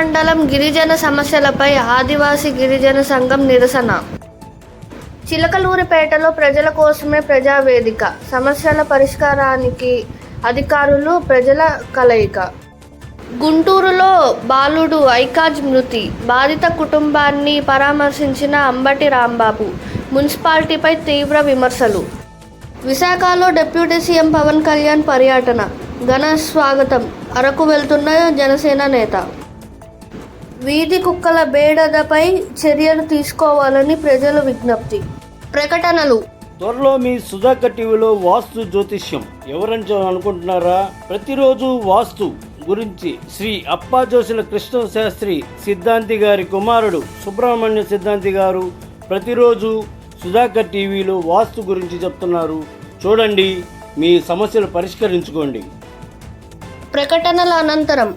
మండలం గిరిజన సమస్యలపై ఆదివాసీ గిరిజన సంఘం నిరసన. చిలకలూరిపేటలో ప్రజల కోసమే ప్రజావేదిక. సమస్యల పరిష్కారానికి అధికారులు ప్రజల కలయిక. గుంటూరులో బాలుడు ఐకాజ్ మృతి. బాధిత కుటుంబాన్ని పరామర్శించిన అంబటి రాంబాబు. మున్సిపాలిటీపై తీవ్ర విమర్శలు. విశాఖలో డిప్యూటీ సీఎం పవన్ కళ్యాణ్ పర్యటన. ఘన స్వాగతం. అరకు వెళ్తున్న జనసేన నేత. వీధి కుక్కల బేడదపై చర్యలు తీసుకోవాలని ప్రజల విజ్ఞప్తి. ప్రకటనలు. త్వరలో మీ సుధాకర్ టీవీలో వాస్తు జ్యోతిష్యం. ఎవరని అనుకుంటున్నారా? ప్రతిరోజు వాస్తు గురించి శ్రీ అప్పా జోషుల కృష్ణ శాస్త్రి సిద్ధాంతి గారి కుమారుడు సుబ్రహ్మణ్య సిద్ధాంతి గారు ప్రతిరోజు సుధాకర్ టీవీలో వాస్తు గురించి చెప్తున్నారు. చూడండి మీ సమస్యలు పరిష్కరించుకోండి. ప్రకటనల అనంతరం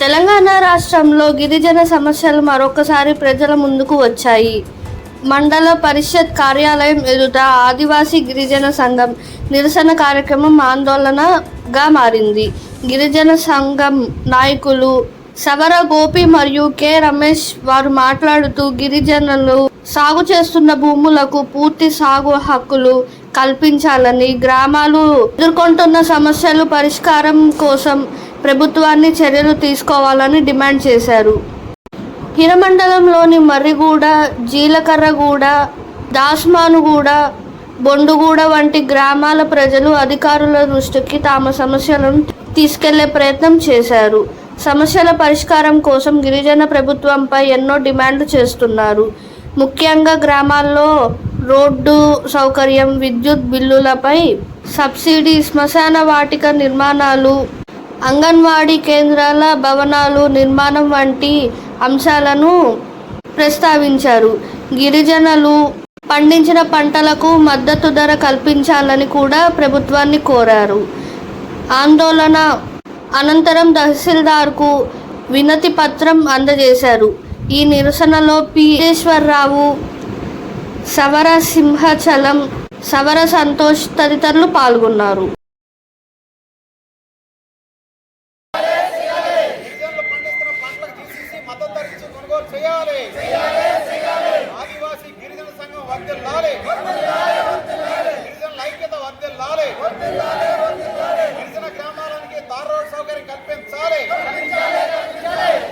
తెలంగాణ రాష్ట్రంలో గిరిజన సమస్యలు మరొకసారి ప్రజల ముందుకు వచ్చాయి. మండల పరిషత్ కార్యాలయం ఎదుట ఆదివాసీ గిరిజన సంఘం నిరసన కార్యక్రమం ఆందోళనగా మారింది. గిరిజన సంఘం నాయకులు సవర గోపి మరియు కె రమేష్ వారు మాట్లాడుతూ గిరిజనులు సాగు చేస్తున్న భూములకు పూర్తి సాగు హక్కులు కల్పించాలని గ్రామాలు ఎదుర్కొంటున్న సమస్యలు పరిష్కారం కోసం ప్రభుత్వాన్ని చర్యలు తీసుకోవాలని డిమాండ్ చేశారు. హిరమండలంలోని మర్రిగూడ జీలకర్రగూడ దాస్మానుగూడ బొండుగూడ వంటి గ్రామాల ప్రజలు అధికారుల దృష్టికి తమ సమస్యలను తీసుకెళ్ళే ప్రయత్నం చేశారు. సమస్యల పరిష్కారం కోసం గిరిజన ప్రభుత్వంపై ఎన్నో డిమాండ్లు చేస్తున్నారు. ముఖ్యంగా గ్రామాల్లో రోడ్డు సౌకర్యం విద్యుత్ బిల్లులపై సబ్సిడీ శ్మశాన వాటిక నిర్మాణాలు అంగన్వాడీ కేంద్రాల భవనాలు నిర్మాణం వంటి అంశాలను ప్రస్తావించారు. గిరిజనులు పండించిన పంటలకు మద్దతు ధర కల్పించాలని కూడా ప్రభుత్వాన్ని కోరారు. ఆందోళన అనంతరం తహసీల్దార్కు వినతి పత్రం అందజేశారు. ఈ నిరసనలో పీరేశ్వరరావు సవర సింహాచలం సవర సంతోష్ తదితరులు పాల్గొన్నారు గిరిజనులు పండిస్తున్న పంటలకు జీసీసీ మద్దతు ధర ఇచ్చి కొనుగోలు చేయాలి ఆదివాసీ గిరిజన సంఘం వర్ధిల్లాలి గిరిజనుల ఐక్యత వర్ధిల్లాలి గిరిజన గ్రామాలనికి తార్ రోడ్ సౌకర్యం కల్పించాలి.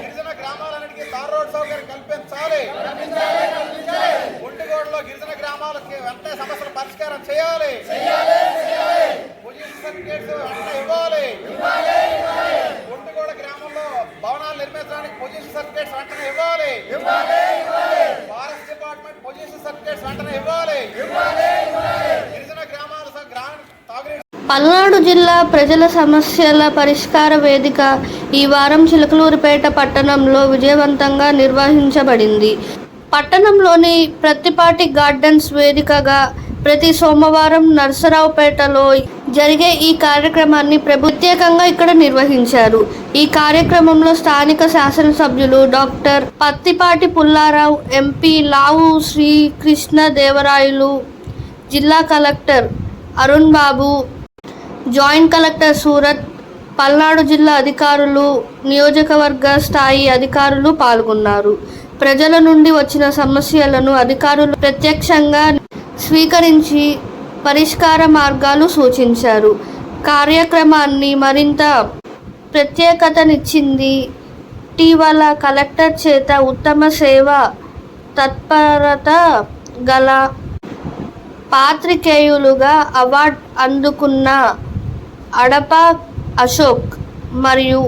గిరిజన గ్రామాలన్నిటికీ తార్ రోడ్ సౌకర్యం కల్పించాలి. ఒంటిగోడలో గిరిజన గ్రామాలకి వెంటనే సమస్యల పరిష్కారం చేయాలి. వెంటనే ఇవ్వాలి. ఒంటిగోడ గ్రామంలో భవనాలు నిర్మించడానికి పొజిషన్ సర్టిఫికేట్స్ వెంటనే ఇవ్వాలి. ఫారెస్ట్ డిపార్ట్మెంట్ పొజిషన్ సర్టిఫికేట్స్ వెంటనే ఇవ్వాలి గిరిజన గ్రామాల స- గ్రామీణ తాగునీటి పల్నాడు జిల్లా ప్రజల సమస్యల పరిష్కార వేదిక ఈ వారం చిలకలూరిపేట పట్టణంలో విజయవంతంగా నిర్వహించబడింది. పట్టణంలోని ప్రత్తిపాటి గార్డెన్స్ వేదికగా ప్రతి సోమవారం నర్సరావుపేటలో జరిగే ఈ కార్యక్రమాన్ని ప్రత్యేకంగా ఇక్కడ నిర్వహించారు. ఈ కార్యక్రమంలో స్థానిక శాసనసభ్యులు డాక్టర్ పత్తిపాటి పుల్లారావు ఎంపీ లావు శ్రీకృష్ణ దేవరాయలు జిల్లా collector Arun Babu joint collector Surat Palnadu జిల్లా అధికారులు నియోజకవర్గ స్థాయి అధికారులు పాల్గొన్నారు. ప్రజల నుండి వచ్చిన సమస్యలను అధికారులు ప్రత్యక్షంగా స్వీకరించి పరిష్కార మార్గాలు సూచించారు. కార్యక్రమాన్ని మరింత ప్రత్యేకతనిచ్చింది ఇటీవల కలెక్టర్ చేత ఉత్తమ సేవ తత్పరత గల పాత్రికేయులుగా అవార్డు అందుకున్న అడప అశోక్ మరియు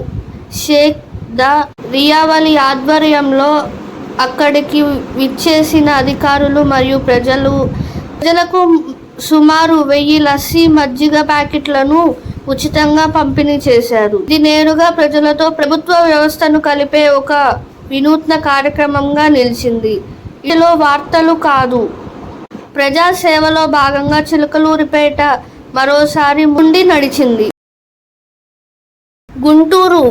షేక్ ద రియావలి ఆధ్వర్యంలో అక్కడికి విచ్చేసిన అధికారులు మరియు ప్రజలు ప్రజలకు సుమారు వెయ్యి లస్సీ మజ్జిగ ప్యాకెట్లను ఉచితంగా పంపిణీ చేశారు. ఇది నేరుగా ప్రజలతో ప్రభుత్వ వ్యవస్థను కలిపే ఒక వినూత్న కార్యక్రమంగా నిలిచింది. ఇందులో వార్తలు కాదు. ప్రజాసేవలో భాగంగా చిలకలూరిపేట మరోసారి ముండి నడిచింది. గుంటూరు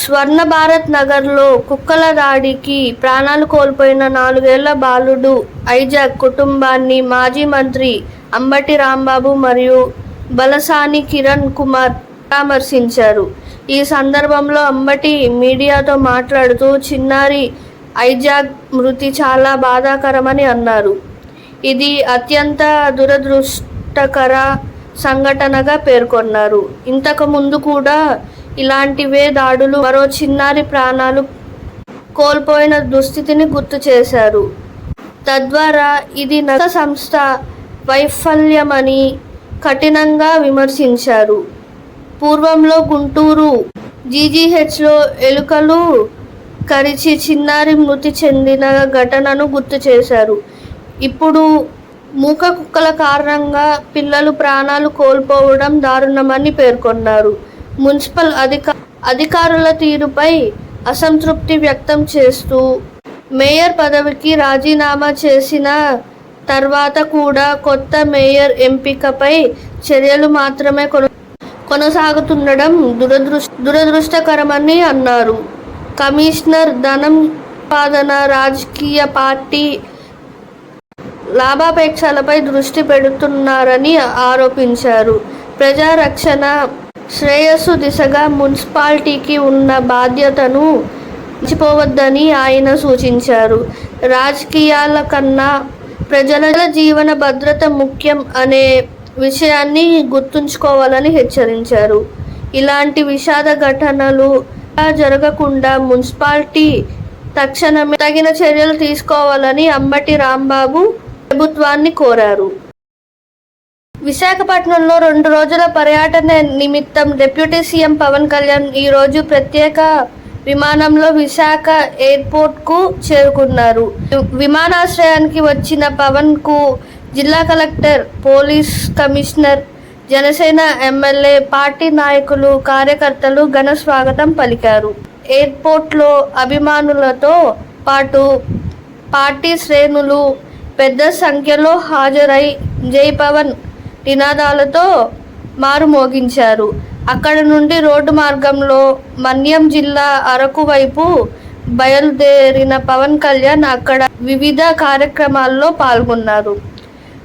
స్వర్ణ భారత్ నగర్లో కుక్కల దాడికి ప్రాణాలు కోల్పోయిన నాలుగేళ్ళ బాలుడు ఐజాక్ కుటుంబాన్ని మాజీ మంత్రి అంబటి రాంబాబు మరియు బలసాని కిరణ్ కుమార్ పరామర్శించారు. ఈ సందర్భంలో అంబటి మీడియాతో మాట్లాడుతూ చిన్నారి ఐజాగ్ మృతి చాలా బాధాకరమని అన్నారు. ఇది అత్యంత దురదృష్టకర సంఘటనగా పేర్కొన్నారు. ఇంతకు ముందు కూడా ఇలాంటివే దాడులు మరో చిన్నారి ప్రాణాలు కోల్పోయిన దుస్థితిని గుర్తు చేశారు. తద్వారా ఇది నగ సంస్థ వైఫల్యమని కఠినంగా విమర్శించారు. పూర్వంలో గుంటూరు జీజీహెచ్లో ఎలుకలు కరిచి చిన్నారి మృతి చెందిన ఘటనను గుర్తు చేశారు. ఇప్పుడు మూక కుక్కల కారణంగా పిల్లలు ప్రాణాలు కోల్పోవడం దారుణమని పేర్కొన్నారు. మున్సిపల్ అధిక అధికారుల తీరుపై అసంతృప్తి వ్యక్తం చేస్తూ మేయర్ పదవికి రాజీనామా చేసిన తర్వాత కూడా కొత్త మేయర్ ఎంపికపై చర్యలు మాత్రమే కొన కొనసాగుతుండడం దురదృష్ దురదృష్టకరమని అన్నారు. కమిషనర్ ధనం పాదన రాజకీయ పార్టీ లాభాపేక్షలపై దృష్టి పెడుతున్నారని ఆరోపించారు. ప్రజారక్షణ శ్రేయస్సు దిశగా మున్సిపాలిటీకి ఉన్న బాధ్యతను మర్చిపోవద్దని ఆయన సూచించారు. రాజకీయాల కన్నా ప్రజల జీవన భద్రత ముఖ్యం అనే విషయాన్ని గుర్తుంచుకోవాలని హెచ్చరించారు. ఇలాంటి విషాద ఘటనలు జరగకుండా మున్సిపాలిటీ తక్షణమే తగిన చర్యలు తీసుకోవాలని అంబటి రాంబాబు ప్రభుత్వాన్ని కోరారు. విశాఖపట్నంలో రెండు రోజుల పర్యటన నిమిత్తం డిప్యూటీ సీఎం పవన్ కళ్యాణ్ ఈరోజు ప్రత్యేక విమానంలో విశాఖ ఎయిర్పోర్ట్కు చేరుకున్నారు. విమానాశ్రయానికి వచ్చిన పవన్కు జిల్లా collector police commissioner Janasena MLA party నాయకులు కార్యకర్తలు ఘన స్వాగతం పలికారు. ఎయిర్పోర్ట్లో అభిమానులతో పాటు పార్టీ శ్రేణులు పెద్ద సంఖ్యలో హాజరై జై పవన్ నినాదాలతో మారుమోగించారు అక్కడ నుండి రోడ్డు మార్గంలో మన్యం జిల్లా అరకు వైపు బయలుదేరిన పవన్ కళ్యాణ్ అక్కడ వివిధ కార్యక్రమాల్లో పాల్గొన్నారు.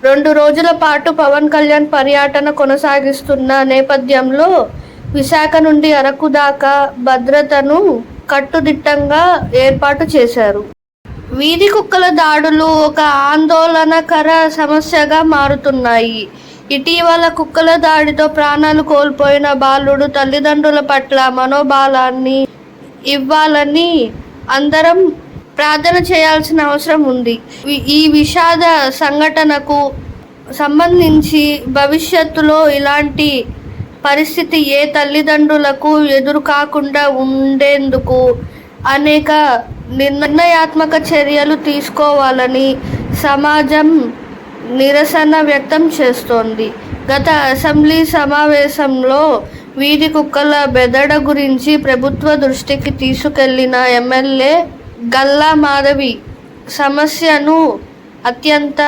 రెండు రోజుల పాటు పవన్ కళ్యాణ్ పర్యటన కొనసాగిస్తున్న నేపథ్యంలో విశాఖ నుండి అరకు దాకా భద్రతను కట్టుదిట్టంగా ఏర్పాటు చేశారు. వీధి కుక్కల దాడులు ఒక ఆందోళనకర సమస్యగా మారుతున్నాయి. ఇటీవల కుక్కల దాడితో ప్రాణాలు కోల్పోయిన బాలుడు తల్లిదండ్రుల పట్ల మనోబలాన్ని ఇవ్వాలని అందరం ప్రార్థన చేయాల్సిన అవసరం ఉంది. ఈ- ఈ విషాద సంఘటనకు సంబంధించి భవిష్యత్తులో ఇలాంటి పరిస్థితి ఏ తల్లిదండ్రులకు ఎదురు కాకుండా ఉండేందుకు అనేక నిర్ణయాత్మక చర్యలు తీసుకోవాలని సమాజం నిరసన వ్యక్తం చేస్తోంది. గత అసెంబ్లీ సమావేశంలో వీధి కుక్కల బెదడ గురించి ప్రభుత్వ దృష్టికి తీసుకెళ్ళిన ఎమ్మెల్యే గల్లా మాధవి సమస్యను అత్యంత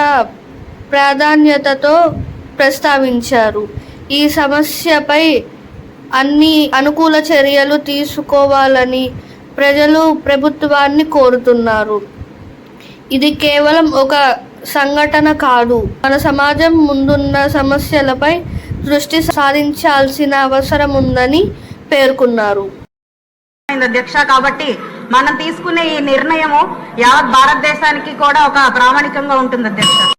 ప్రాధాన్యతతో ప్రస్తావించారు. ఈ సమస్యపై అన్ని అనుకూల చర్యలు తీసుకోవాలని ప్రజలు ప్రభుత్వాన్ని కోరుతున్నారు. ఇది కేవలం ఒక సంఘటన కాదు. మన సమాజం ముందున్న సమస్యలపై దృష్టి సాధించాల్సిన అవసరం ఉందని పేర్కొన్నారు. అయింది అధ్యక్ష కాబట్టి మనం తీసుకునే ఈ నిర్ణయము యావత్ భారతదేశానికి కూడా ఒక ప్రామాణికంగా ఉంటుంది అధ్యక్ష.